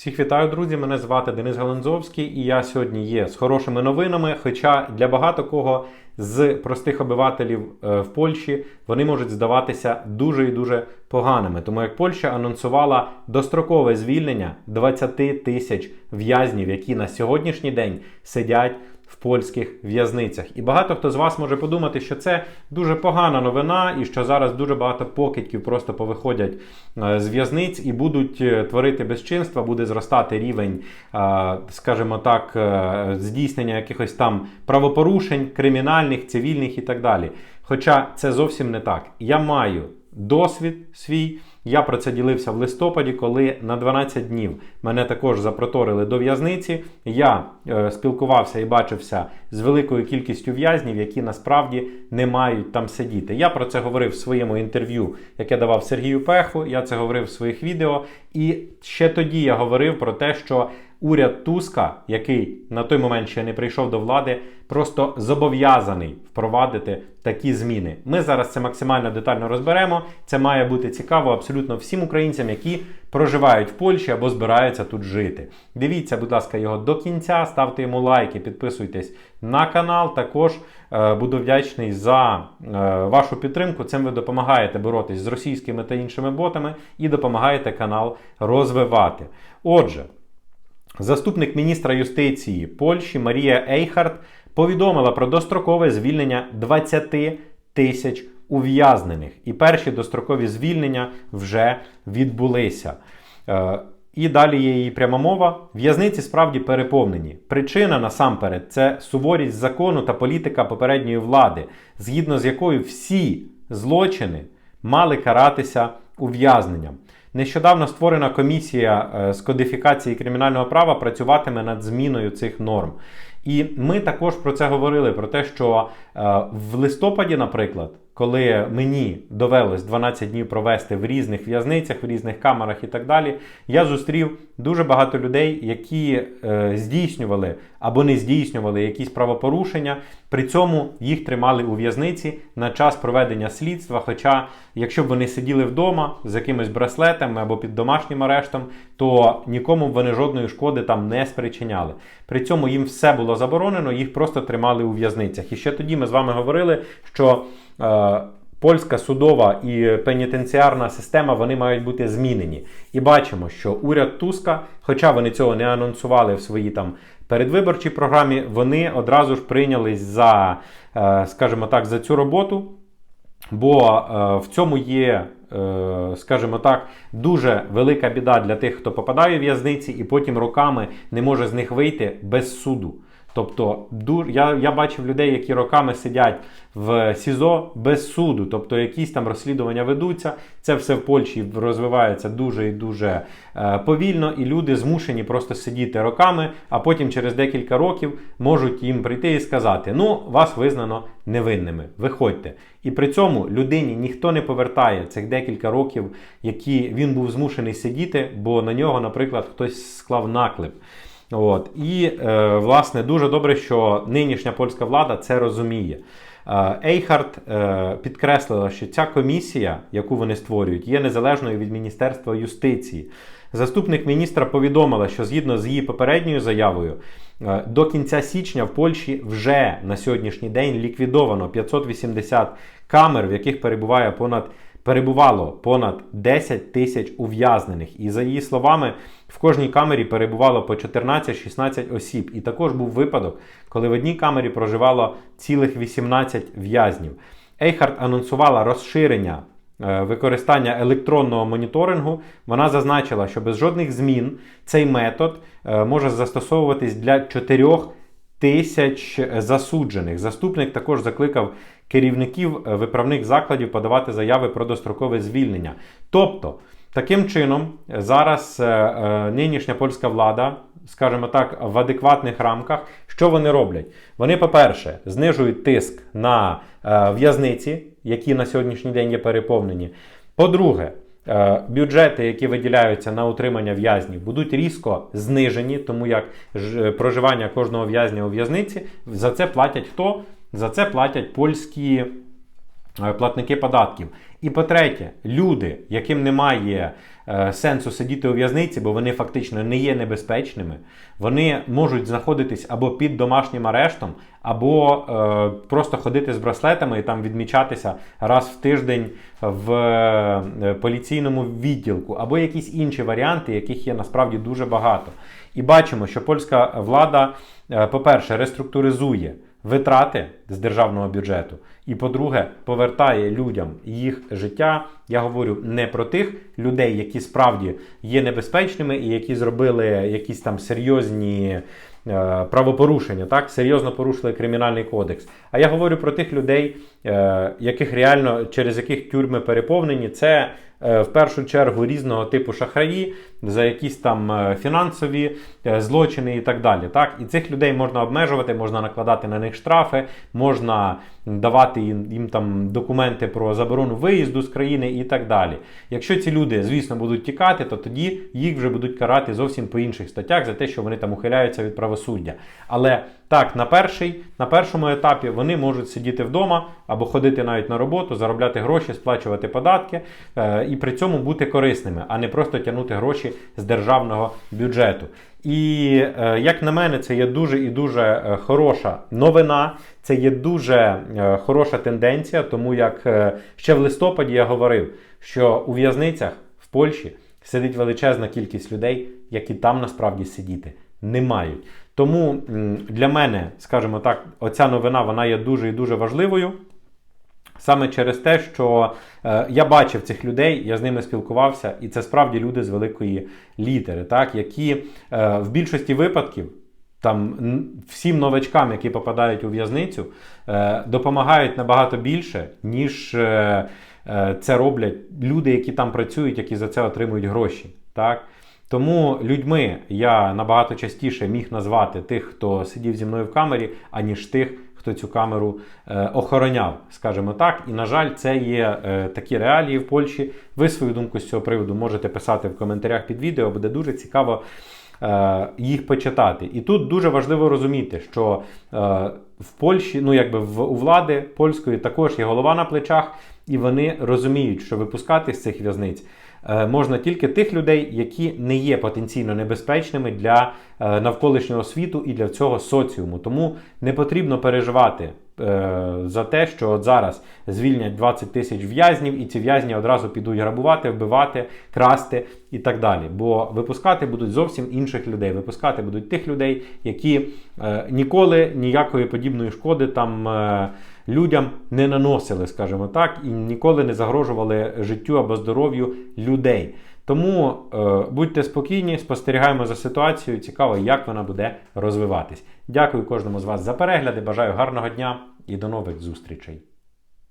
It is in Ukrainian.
Всіх вітаю, друзі! Мене звати Денис Галанзовський, і я сьогодні є з хорошими новинами. Хоча для багато кого з простих обивателів е, в Польщі вони можуть здаватися дуже і дуже поганими, тому як Польща анонсувала дострокове звільнення 20 тисяч в'язнів, які на сьогоднішній день сидять в польських в'язницях. І багато хто з вас може подумати, що це дуже погана новина, і що зараз дуже багато покидьків просто повиходять е, з в'язниць і будуть е, творити безчинства, буде зростати рівень, е, скажімо так, здійснення якихось там правопорушень, кримінальних, цивільних і так далі. Хоча це зовсім не так. Я маю досвід свій. Я про це ділився в листопаді, коли на 12 днів мене також запроторили до в'язниці. Я е, спілкувався і бачився з великою кількістю в'язнів, які насправді не мають там сидіти. Я про це говорив в своєму інтерв'ю, яке давав Сергію Пеху. Я це говорив в своїх відео. І ще тоді я говорив про те, що уряд Туска, який на той момент ще не прийшов до влади, просто зобов'язаний впровадити такі зміни. Ми зараз це максимально детально розберемо. Це має бути цікаво абсолютно всім українцям, які проживають в Польщі або збираються тут жити. Дивіться, будь ласка, його до кінця, ставте йому лайки, підписуйтесь на канал. Також е, буду вдячний за е, вашу підтримку. Цим ви допомагаєте боротись з російськими та іншими ботами і допомагаєте канал розвивати. Отже. Заступник міністра юстиції Польщі Марія Ейхарт повідомила про дострокове звільнення 20 тисяч ув'язнених. І перші дострокові звільнення вже відбулися. Е, І далі є її пряма мова. В'язниці справді переповнені. Причина насамперед це суворість закону та політика попередньої влади, згідно з якою всі злочини мали каратися ув'язненням. Нещодавно створена комісія е, з кодифікації кримінального права працюватиме над зміною цих норм. І ми також про це говорили: про те, що е, в листопаді, наприклад, коли мені довелось 12 днів провести в різних в'язницях, в різних камерах і так далі, я зустрів дуже багато людей, які е, здійснювали або не здійснювали якісь правопорушення. При цьому їх тримали у в'язниці на час проведення слідства. Хоча, якщо б вони сиділи вдома з якимись браслетами або під домашнім арештом, то нікому вони жодної шкоди там не спричиняли. При цьому їм все було заборонено, їх просто тримали у в'язницях. І ще тоді ми з вами говорили, що. Е, Польська судова і пенітенціарна система вони мають бути змінені. І бачимо, що уряд Туска, хоча вони цього не анонсували в своїй там передвиборчій програмі, вони одразу ж прийнялись за, е, скажімо так, за цю роботу. Бо е, в цьому є, е, скажімо так, дуже велика біда для тих, хто попадає в в'язниці, і потім роками не може з них вийти без суду. Тобто, я я бачив людей, які роками сидять в СІЗО без суду, тобто якісь там розслідування ведуться. Це все в Польщі розвивається дуже і дуже е, повільно, і люди змушені просто сидіти роками, а потім через декілька років можуть їм прийти і сказати: Ну, вас визнано невинними, виходьте. І при цьому людині ніхто не повертає цих декілька років, які він був змушений сидіти, бо на нього, наприклад, хтось склав наклеп. От. І, е, власне, дуже добре, що нинішня польська влада це розуміє. Е, Ейхард е, підкреслила, що ця комісія, яку вони створюють, є незалежною від Міністерства юстиції. Заступник міністра повідомила, що згідно з її попередньою заявою, е, до кінця січня в Польщі вже на сьогоднішній день ліквідовано 580 камер, в яких перебуває понад перебувало понад 10 тисяч ув'язнених. І за її словами, в кожній камері перебувало по 14-16 осіб. І також був випадок, коли в одній камері проживало цілих 18 в'язнів. Ейхард анонсувала розширення. Е, використання електронного моніторингу, вона зазначила, що без жодних змін цей метод е, може застосовуватись для 4 тисяч засуджених. Заступник також закликав керівників виправних закладів подавати заяви про дострокове звільнення. Тобто, таким чином, зараз е, е, нинішня польська влада. Скажімо так, в адекватних рамках, що вони роблять? Вони, по-перше, знижують тиск на е, в'язниці, які на сьогоднішній день є переповнені. По-друге, бюджети, які виділяються на утримання в'язнів, будуть різко знижені, тому як ж, проживання кожного в'язня у в'язниці за це платять хто? За це платять польські е, платники податків. І по-третє, люди, яким немає е, сенсу сидіти у в'язниці, бо вони фактично не є небезпечними, вони можуть знаходитись або під домашнім арештом, або е, просто ходити з браслетами і там відмічатися раз в тиждень в е, поліційному відділку, або якісь інші варіанти, яких є насправді дуже багато. І бачимо, що польська влада, е, по-перше, реструктуризує витрати з державного бюджету, і по-друге, повертає людям їх життя. Я говорю не про тих людей, які справді є небезпечними і які зробили якісь там серйозні. Е, Правопорушення, так, серйозно порушили кримінальний кодекс. А я говорю про тих людей, е, яких реально через яких тюрми переповнені. Це е, в першу чергу різного типу шахраї за якісь там фінансові злочини і так далі. Так? І цих людей можна обмежувати, можна накладати на них штрафи, можна давати їм, їм там документи про заборону виїзду з країни і так далі. Якщо ці люди, звісно, будуть тікати, то тоді їх вже будуть карати зовсім по інших статтях за те, що вони там ухиляються від правосуддя. Але так, на перший, на першому етапі вони можуть сидіти вдома або ходити навіть на роботу, заробляти гроші, сплачувати податки е, і при цьому бути корисними, а не просто тягнути гроші з державного бюджету. І е, як на мене, це є дуже і дуже е, хороша новина. Це є дуже е, хороша тенденція, тому як е, ще в листопаді я говорив, що у в'язницях в Польщі сидить величезна кількість людей, які там насправді сидіти не мають. Тому для мене, скажімо так, оця новина вона є дуже і дуже важливою. Саме через те, що е, я бачив цих людей, я з ними спілкувався, і це справді люди з великої літери, так, які е, в більшості випадків там всім новачкам, які попадають у в'язницю, е, допомагають набагато більше, ніж е, е, це роблять люди, які там працюють, які за це отримують гроші. Так? Тому людьми я набагато частіше міг назвати тих, хто сидів зі мною в камері, аніж тих, хто цю камеру е, охороняв, скажімо так. І, на жаль, це є е, такі реалії в Польщі. Ви свою думку з цього приводу можете писати в коментарях під відео, буде дуже цікаво е, їх почитати. І тут дуже важливо розуміти, що е, в Польщі, ну якби в, у влади польської також є голова на плечах, і вони розуміють, що випускати з цих в'язниць. е, Можна тільки тих людей, які не є потенційно небезпечними для е, навколишнього світу і для цього соціуму. Тому не потрібно переживати за те, що от зараз звільнять 20 тисяч в'язнів, і ці в'язні одразу підуть грабувати, вбивати, красти і так далі. Бо випускати будуть зовсім інших людей. Випускати будуть тих людей, які е, ніколи ніякої подібної шкоди там. Е, Людям не наносили, скажімо так, і ніколи не загрожували життю або здоров'ю людей. Тому е, будьте спокійні, спостерігаємо за ситуацією. Цікаво, як вона буде розвиватись. Дякую кожному з вас за перегляди. Бажаю гарного дня і до нових зустрічей.